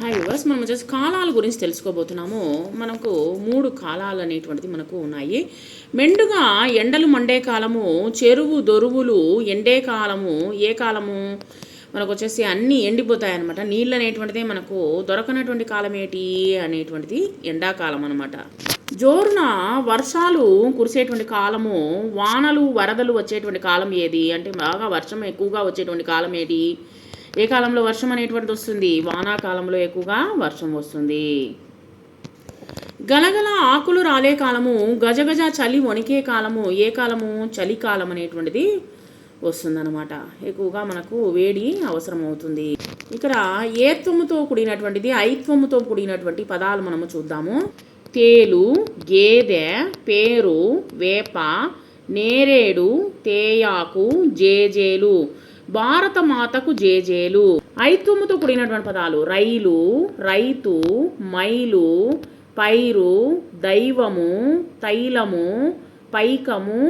Hi yours మనం వచ్చేసి కాలాల గురించి తెలుసుకోబోతున్నాము. మనకు మూడు కాలాలు అనేటువంటిది మనకు ఉన్నాయి. మెండుగా ఎండలు మండే కాలము చెరువు దొరువులు ఎండే కాలము ఏ కాలము? మనకు వచ్చేసి అన్నీ ఎండిపోతాయి అనమాట నీళ్ళు అనేటువంటిదే మనకు దొరకనటువంటి కాలం ఏంటి? అనేటువంటిది ఎండాకాలం అనమాట జోరున వర్షాలు కురిసేటువంటి కాలము వానలు వరదలు వచ్చేటువంటి కాలం ఏది? అంటే బాగా వర్షం ఎక్కువగా వచ్చేటువంటి కాలం ఏది? ఏ కాలంలో వర్షం అనేటువంటిది వస్తుంది? వానాకాలంలో ఎక్కువగా వర్షం వస్తుంది. గలగల ఆకులు రాలే కాలము గజగజ చలి వణికే కాలము ఏ కాలము? చలికాలం అనేటువంటిది వస్తుందన్నమాట. ఎక్కువగా మనకు వేడి అవసరం అవుతుంది ఇక్కడ ఏత్వముతో కూడినటువంటిది ఐత్వముతో కూడినటువంటి పదాలు మనము చూద్దాము. తేలు గేదె పేరు వేప నేరేడు తేయాకు జేజేలు. భారత మాతకు జేజేలు ఐత్వముతో కూడినటువంటి పదాలు రైలు రైతు మైలు పైరు దైవము తైలము పైకము.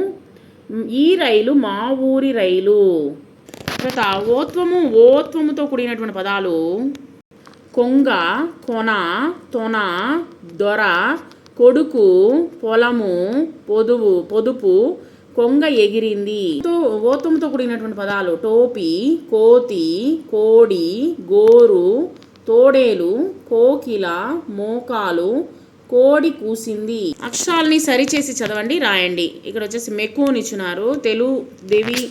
ఈ రైలు మా ఊరి రైలు. తర్వాత ఓత్వము ఓత్వముతో కూడినటువంటి పదాలు కొంగ కొన తొన దొర కొడుకు పొలము పొదువు పొదుపు కొంగ ఎగిరింది. తో ఓతంతో కూడినటువంటి పదాలు టోపీ కోతి కోడి గోరు తోడేలు కోకిల మోకాలు కోడి కూసింది. అక్షరాల్ని సరిచేసి చదవండి రాయండి. ఇక్కడ వచ్చేసి మెక్కువని ఇచ్చినారు తెలుగు దేవి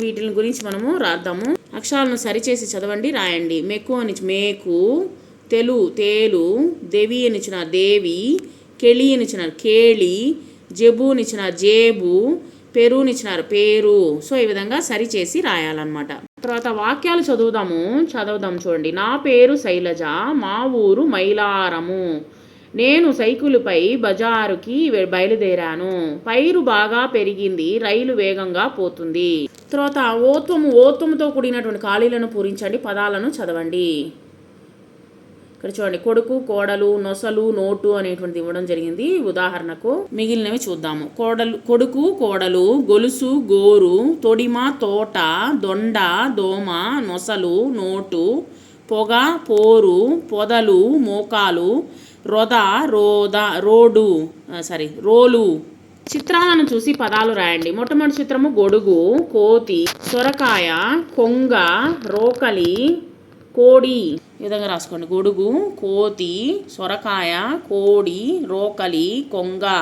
వీటిని గురించి మనము రాద్దాము. అక్షరాలను సరిచేసి చదవండి రాయండి. మెక్కు అని మేకు తెలు తేలు దేవి అని దేవి కెళి అని ఇచ్చినారు కేళి జబు అని ఇచ్చినారు జేబు పెరుని ఇచ్చినారు పేరు. సో ఈ విధంగా సరిచేసి రాయాలన్నమాట. తర్వాత వాక్యాలు చదువుదాము. చదువుదాం చూడండి. నా పేరు శైలజ. మా ఊరు మైలారము. నేను సైకిలుపై బజారుకి బయలుదేరాను. పైరు బాగా పెరిగింది. రైలు వేగంగా పోతుంది. తర్వాత ఓత్వము. ఓత్వముతో కూడినటువంటి ఖాళీలను పూరించండి. పదాలను చదవండి. ఇక్కడ చూడండి కొడుకు కోడలు నొసలు నోటు అనేటువంటిది ఇవ్వడం జరిగింది. ఉదాహరణకు మిగిలినవి చూద్దాము. కోడలు కొడుకు కోడలు గొలుసు గోరు తొడిమ తోట దొండ దోమ నొసలు నోటు పొగ పోరు పొదలు మోకాలు రొద రోద రోడు సారీ రోలు. చిత్రాలను చూసి పదాలు రాయండి. మొట్టమొదటి చిత్రము గొడుగు కోతి సొరకాయ కొంగ రోకలి కోడి. ఈ విధంగా రాసుకోండి. గొడుగు కోతి సొరకాయ కోడి రోకలి కొంగ.